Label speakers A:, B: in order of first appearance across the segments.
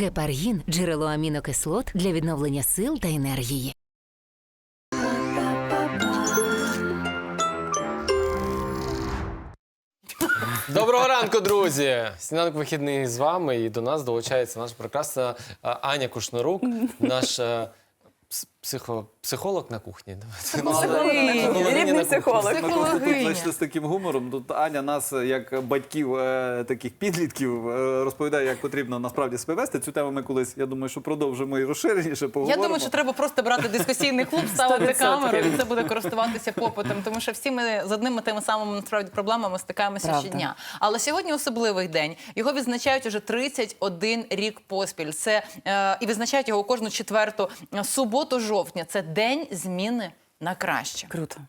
A: Гепаргін джерело амінокислот для відновлення сил та енергії.
B: Доброго ранку, друзі! Сніданок вихідний з вами, і до нас долучається наша прекрасна а, Аня Кушнорук, наш е, пс- психо, психолог на кухні.
C: Психологиня, рідний
B: на кухні.
C: психолог.
D: Ми просто тут
C: Психологиня.
D: зайшли з таким гумором. Тут Аня нас, як батьків е, таких підлітків, е, розповідає, як потрібно насправді себе вести. Цю тему ми колись, я думаю, що продовжимо і розширеніше
E: Я
D: поговоримо.
E: думаю, що треба просто брати дискусійний клуб, ставити
C: 100%.
E: камеру, і це буде користуватися попитом. Тому що всі ми з одними тими самими насправді проблемами стикаємося
C: Правда.
E: щодня. Але сьогодні особливий день. Його відзначають уже 31 рік поспіль. Це е, і відзначають його кожну четверту суботу жовтня. Це день зміни на краще.
C: Круто,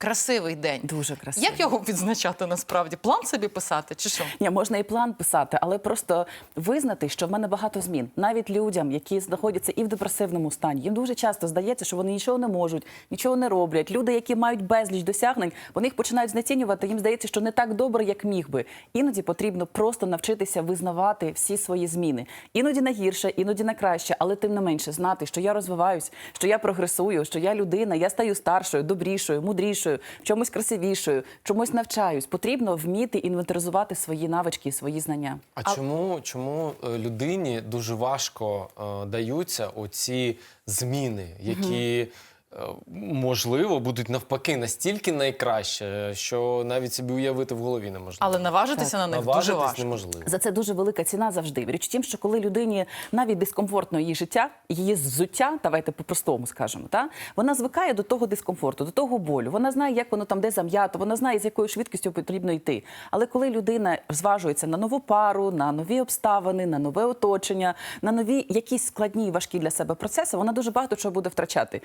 E: Красивий день.
C: дуже красиво.
E: Як його відзначати насправді? План собі писати чи що?
C: Ні, можна і план писати, але просто визнати, що в мене багато змін. Навіть людям, які знаходяться і в депресивному стані, їм дуже часто здається, що вони нічого не можуть, нічого не роблять. Люди, які мають безліч досягнень, вони їх починають знецінювати. Їм здається, що не так добре, як міг би. Іноді потрібно просто навчитися визнавати всі свої зміни. Іноді на гірше, іноді на краще, але тим не менше знати, що я розвиваюсь, що я прогресую, що я людина, я стаю старшою, добрішою, мудрішою, в чомусь красивішою, чомусь навчаюсь. Потрібно вміти інвентаризувати свої навички і свої знання.
B: А чому, чому е, людині дуже важко е, даються оці зміни, які е, можливо будуть навпаки настільки найкраще, що навіть собі уявити в голові неможливо.
E: Але наважитися на них дуже важко.
B: неможливо.
C: За це дуже велика ціна завжди. Річ в тім, що коли людині навіть дискомфортно її життя, її взуття, давайте по-простому скажемо, та вона звикає до того дискомфорту, до того болю. Вона знає, як воно там де зам'ято, вона знає, з якою швидкістю потрібно йти. Але коли людина зважується на нову пару, на нові обставини, на нове оточення, на нові якісь складні і важкі для себе процеси, вона дуже багато чого буде втрачати.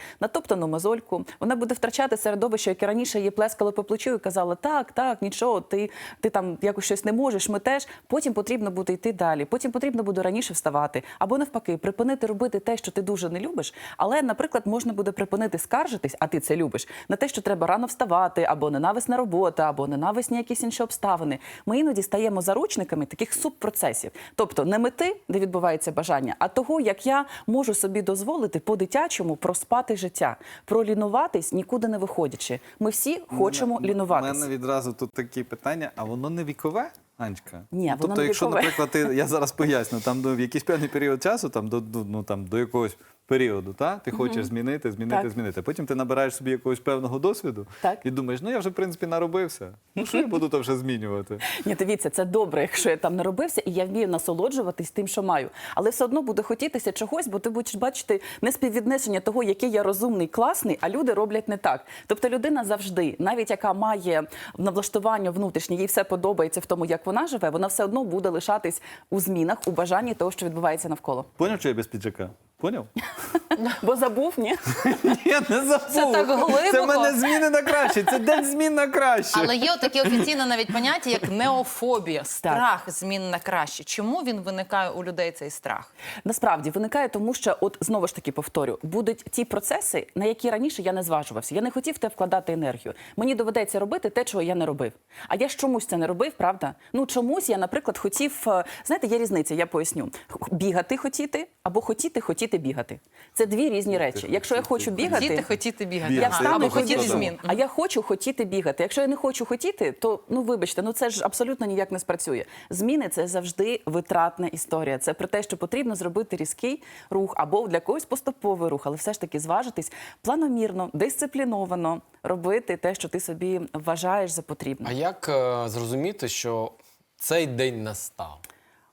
C: Натоптану мозольку, вона буде втрачати середовище, яке раніше її плескало по плечу і казала: так, так, нічого, ти, ти там якось щось не можеш. Ми теж потім потрібно буде йти далі. Потім потрібно буде раніше вставати, або навпаки, припинити робити те, що ти дуже не любиш. Але, наприклад, можна буде припинити скаржитись, а ти це любиш, на те, що треба рано вставати, або ненависна робота, або ненависні якісь інші обставини. Ми іноді стаємо заручниками таких субпроцесів. Тобто не мети, де відбувається бажання, а того, як я можу собі дозволити по-дитячому проспати життя, пролінуватись, нікуди не виходячи. Ми всі хочемо
D: мене,
C: лінуватись.
D: мене відразу тут такі питання, а воно не вікове? Анечка,
C: Ні, воно
D: тобто,
C: не
D: якщо,
C: вікове.
D: наприклад, ти, я зараз поясню, там до в якийсь певний період часу, там до, до ну там до якогось періоду, та ти хочеш змінити, змінити,
C: Так.
D: змінити. Потім ти набираєш собі якогось певного досвіду
C: Так.
D: і думаєш, ну я вже в принципі наробився. Ну що я буду то вже змінювати?
C: Ні, дивіться, це добре, якщо я там не робився, і я вмію насолоджуватись тим, що маю. Але все одно буде хотітися чогось, бо ти будеш бачити неспіввіднесення того, який я розумний, класний, а люди роблять не так. Тобто людина завжди, навіть яка має навлаштування внутрішнє, їй все подобається в тому, як вона живе, вона все одно буде лишатись у змінах, у бажанні того, що відбувається навколо.
D: Поняв, що я без піджака? Поняв?
C: Бо забув, ні?
D: Я не забув.
E: Це так глибоко.
D: Це в мене зміни на краще. Це день змін на краще.
E: Але є таке офіційне навіть поняття, як неофобія, страх змін на краще. Чому він виникає у людей цей страх?
C: Насправді виникає тому, що от знову ж таки повторю, будуть ті процеси, на які раніше я не зважувався. Я не хотів в те вкладати енергію. Мені доведеться робити те, чого я не робив. А я ж чомусь це не робив, правда? Ну чомусь я, наприклад, хотів. е, Знаєте, є різниця, я поясню. Бігати хотіти або хотіти хотіти бігати. Це дві різні речі. Якщо я хочу бігати,
E: Хотіти, хотіти бігати.
C: я встану
E: Або хотіти змін.
C: А я хочу хотіти бігати. Якщо я не хочу хотіти, то ну вибачте, ну це ж абсолютно ніяк не спрацює. Зміни це завжди витратна історія. Це про те, що потрібно зробити різкий рух або для когось поступовий рух, але все ж таки зважитись планомірно, дисципліновано робити те, що ти собі вважаєш за потрібне.
B: А як е, зрозуміти, що цей день настав?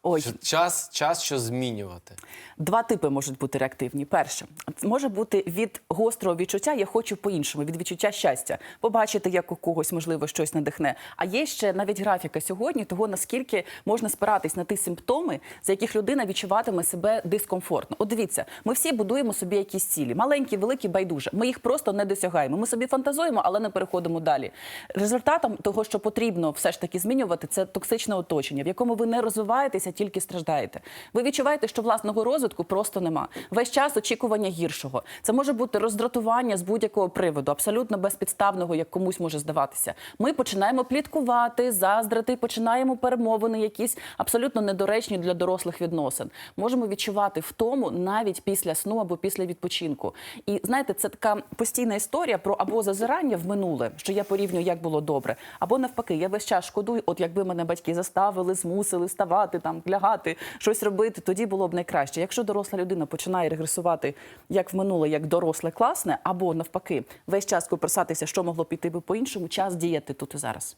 C: Ой,
B: Що час, час що змінювати.
C: Два типи можуть бути реактивні. Перше, може бути від гострого відчуття я хочу по-іншому, від відчуття щастя, побачити, як у когось можливо щось надихне. А є ще навіть графіка сьогодні того, наскільки можна спиратись на ті симптоми, за яких людина відчуватиме себе дискомфортно. От дивіться, ми всі будуємо собі якісь цілі, маленькі, великі, байдуже. Ми їх просто не досягаємо. Ми собі фантазуємо, але не переходимо далі. Результатом того, що потрібно все ж таки змінювати, це токсичне оточення, в якому ви не розвиваєтеся боїтеся, тільки страждаєте. Ви відчуваєте, що власного розвитку просто нема. Весь час очікування гіршого. Це може бути роздратування з будь-якого приводу, абсолютно безпідставного, як комусь може здаватися. Ми починаємо пліткувати, заздрити, починаємо перемовини, якісь абсолютно недоречні для дорослих відносин. Можемо відчувати втому навіть після сну або після відпочинку. І знаєте, це така постійна історія про або зазирання в минуле, що я порівнюю, як було добре, або навпаки, я весь час шкодую. От якби мене батьки заставили, змусили вставати, там лягати, щось робити, тоді було б найкраще. Якщо доросла людина починає регресувати як в минуле, як доросле класне, або навпаки, весь час копирсатися, що могло піти би по-іншому, час діяти тут і зараз.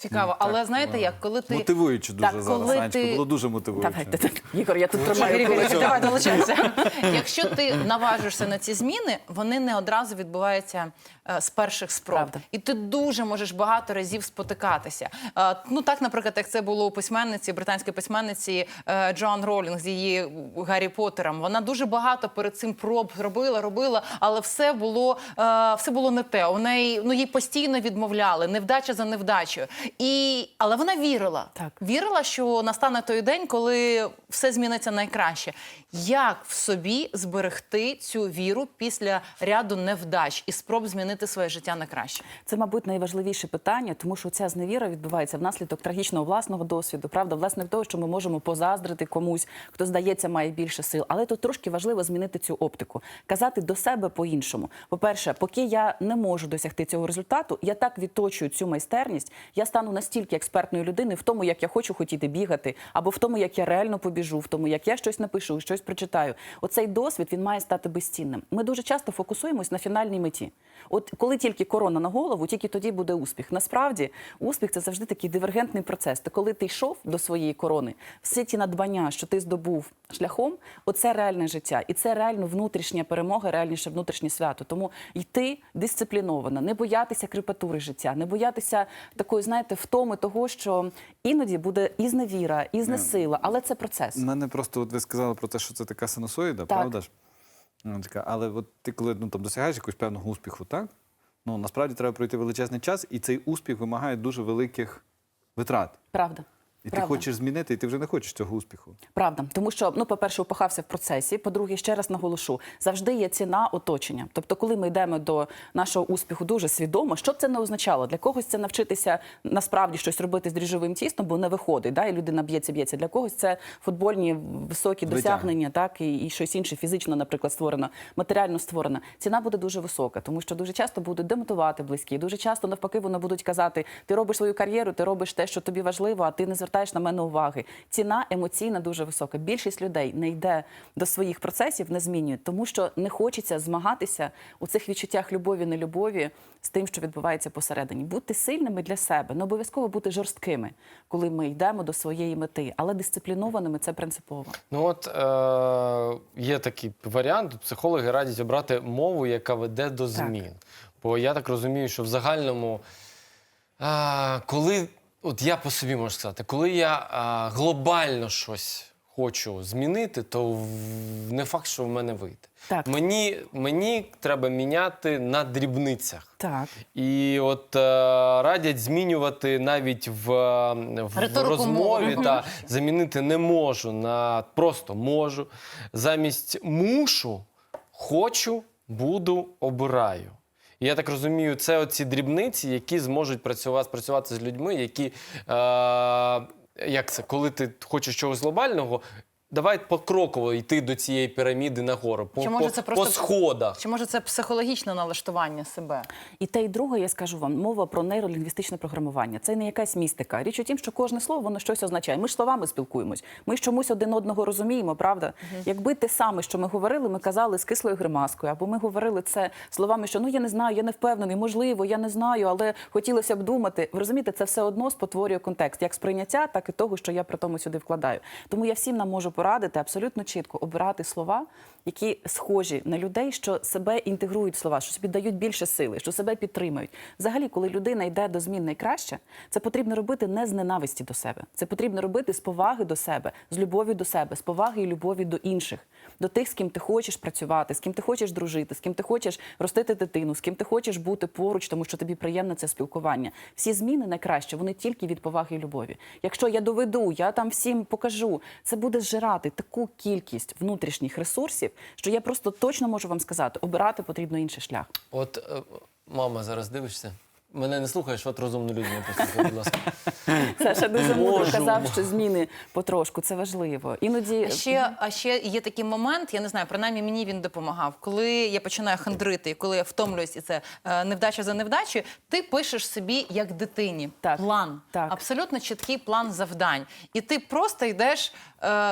E: Цікаво, але знаєте як, коли ти
D: Мотивуюче дуже
E: Так,
D: зараз,
E: коли ти-
D: було дуже мотивуюче.
C: Давайте так, Ігор, я тут тримаю.
E: Давай долучайся. Якщо ти наважишся на ці зміни, вони не одразу відбуваються е, з перших спроб.
C: Правда.
E: І ти дуже можеш багато разів спотикатися. Е, ну так, наприклад, як це було у письменниці, британської письменниці е, Джоан Ролінг з її Гаррі Поттером. Вона дуже багато перед цим проб робила, робила, але все було, е, все було не те. У неї ну їй постійно відмовляли, невдача за невдачею. І але вона вірила.
C: Так.
E: Вірила, що настане той день, коли все зміниться найкраще. Як в собі зберегти цю віру після ряду невдач і спроб змінити своє життя на краще?
C: Це, мабуть, найважливіше питання, тому що ця зневіра відбувається внаслідок трагічного власного досвіду. Правда, власне того, що ми можемо позаздрити комусь, хто здається має більше сил. Але тут трошки важливо змінити цю оптику, казати до себе по-іншому. По-перше, поки я не можу досягти цього результату, я так відточую цю майстерність. Я стану настільки експертною людиною в тому, як я хочу хотіти бігати, або в тому, як я реально побіжу, в тому, як я щось напишу, щось прочитаю. Оцей досвід він має стати безцінним. Ми дуже часто фокусуємось на фінальній меті. От коли тільки корона на голову, тільки тоді буде успіх. Насправді, успіх це завжди такий дивергентний процес. То коли ти йшов до своєї корони, всі ті надбання, що ти здобув шляхом, оце реальне життя, і це реально внутрішня перемога, реальніше внутрішнє свято. Тому йти дисципліновано, не боятися крипатури життя, не боятися такої, знаєте, втоми того, що іноді буде і зневіра, і знесила, але це процес.
D: У мене просто, от ви сказали про те, що це така синусоїда,
C: Так.
D: правда ж? Ну, така, але от ти коли ну, там, досягаєш якогось певного успіху, так? Ну, насправді треба пройти величезний час, і цей успіх вимагає дуже великих витрат.
C: Правда.
D: І
C: Правда.
D: ти хочеш змінити, і ти вже не хочеш цього успіху.
C: Правда, тому що ну, по-перше, упахався в процесі. По-друге, ще раз наголошу, завжди є ціна оточення. Тобто, коли ми йдемо до нашого успіху дуже свідомо, що б це не означало? Для когось це навчитися насправді щось робити з дріжджовим тістом, бо не виходить. Да? І людина б'ється, б'ється. Для когось це футбольні високі досягнення, так і, і щось інше фізично, наприклад, створено, матеріально створено. Ціна буде дуже висока, тому що дуже часто будуть демотувати близькі. Дуже часто навпаки вони будуть казати: ти робиш свою кар'єру, ти робиш те, що тобі важливо, а ти не звертаєш на мене уваги. Ціна емоційна дуже висока. Більшість людей не йде до своїх процесів, не змінює, тому що не хочеться змагатися у цих відчуттях любові, нелюбові з тим, що відбувається посередині. Бути сильними для себе, не обов'язково бути жорсткими, коли ми йдемо до своєї мети, але дисциплінованими це принципово.
B: Ну от е, є такий варіант. Психологи радять обрати мову, яка веде до змін. Бо я так розумію, що в загальному, е, коли от я по собі можу сказати, коли я е, глобально щось хочу змінити, то в- не факт, що в мене вийде.
C: Так.
B: Мені, мені треба міняти на дрібницях.
C: Так.
B: І от е, радять змінювати навіть в, е, в
E: Риторику
B: розмові
E: мови.
B: та замінити не можу на просто можу. Замість мушу, хочу, буду, обираю. Я так розумію, це оці дрібниці, які зможуть працювати, спрацювати з людьми, які е, як це, коли ти хочеш чогось глобального. Давай покроково йти до цієї піраміди нагору, по,
E: Чи може
B: по,
E: це
B: по сходах.
E: Чи може це психологічне налаштування себе?
C: І те, і друге, я скажу вам, мова про нейролінгвістичне програмування. Це не якась містика. Річ у тім, що кожне слово воно щось означає. Ми ж словами спілкуємось. Ми ж чомусь один одного розуміємо, правда? Якби те саме, що ми говорили, ми казали з кислою гримаскою, або ми говорили це словами, що ну я не знаю, я не впевнений, можливо, я не знаю, але хотілося б думати. Ви розумієте, це все одно спотворює контекст, як сприйняття, так і того, що я при тому сюди вкладаю. Тому я всім нам можу порадити абсолютно чітко обирати слова, які схожі на людей, що себе інтегрують слова, що собі дають більше сили, що себе підтримують. Взагалі, коли людина йде до змін найкраще, це потрібно робити не з ненависті до себе. Це потрібно робити з поваги до себе, з любові до себе, з поваги і любові до інших, до тих, з ким ти хочеш працювати, з ким ти хочеш дружити, з ким ти хочеш ростити дитину, з ким ти хочеш бути поруч, тому що тобі приємне це спілкування. Всі зміни найкраще, вони тільки від поваги і любові. Якщо я доведу, я там всім покажу, це буде зжирати таку кількість внутрішніх ресурсів, що я просто точно можу вам сказати, обирати потрібно інший шлях.
B: От е, мама зараз дивишся. Мене не слухаєш, от розумну людину послухай, будь ласка.
C: Саша дуже мудро казав, що зміни потрошку це важливо. Іноді
E: А ще, а ще є такий момент, я не знаю, принаймні мені він допомагав. Коли я починаю хандрити, і коли я втомлююсь, і це е, невдача за невдачею, ти пишеш собі як дитині
C: Так,
E: план,
C: так.
E: абсолютно чіткий план завдань. І ти просто йдеш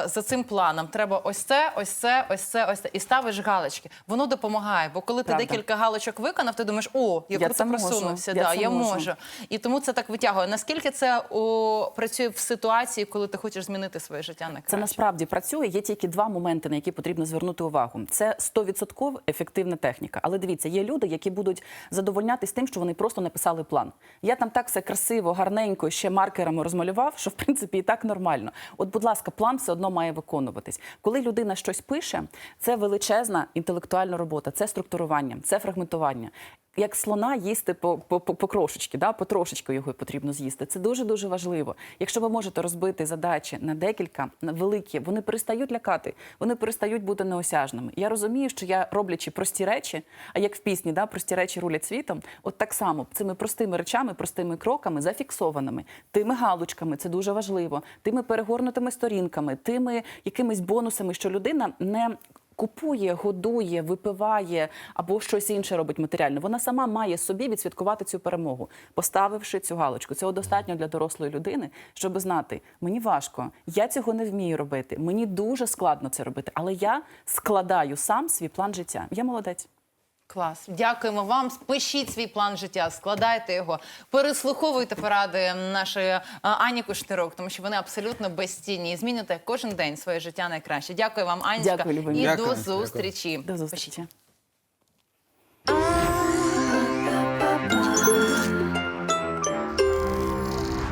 E: за цим планом. Треба ось це, ось це, ось це, ось це. І ставиш галочки. Воно допомагає. Бо коли ти
C: Правда.
E: декілька галочок виконав, ти думаєш, о, я,
C: Я
E: круто
C: це
E: просунувся.
C: я
E: да, я
C: можу.
E: можу. І тому це так витягує. Наскільки це о, працює в ситуації, коли ти хочеш змінити своє життя на краще?
C: Це насправді працює. Є тільки два моменти, на які потрібно звернути увагу. Це 100% ефективна техніка. Але дивіться, є люди, які будуть задовольнятись тим, що вони просто написали план. Я там так все красиво, гарненько ще маркерами розмалював, що в принципі і так нормально. От, будь ласка, план все одно має виконуватись. Коли людина щось пише, це величезна інтелектуальна робота, це структурування, це фрагментування. Як слона їсти по, по, по, крошечки, да? потрошечку його потрібно з'їсти. Це дуже дуже важливо. Якщо ви можете розбити задачі на декілька, на великі, вони перестають лякати, вони перестають бути неосяжними. Я розумію, що я роблячи прості речі, а як в пісні, да, прості речі рулять світом, от так само цими простими речами, простими кроками, зафіксованими, тими галочками, це дуже важливо, тими перегорнутими сторінками, тими якимись бонусами, що людина не купує, годує, випиває або щось інше робить матеріально. Вона сама має собі відсвяткувати цю перемогу, поставивши цю галочку. Цього достатньо для дорослої людини, щоб знати, мені важко, я цього не вмію робити. Мені дуже складно це робити, але я складаю сам свій план життя. Я молодець.
E: Клас, дякуємо вам. Пишіть свій план життя, складайте його, переслуховуйте поради нашої а, Ані Кушнирок, тому що вони абсолютно безцінні. І зміните кожен день своє життя найкраще. Дякую вам, Анічка.
C: Дякую,
E: І
D: Дякую.
E: до зустрічі.
C: До зустрічі.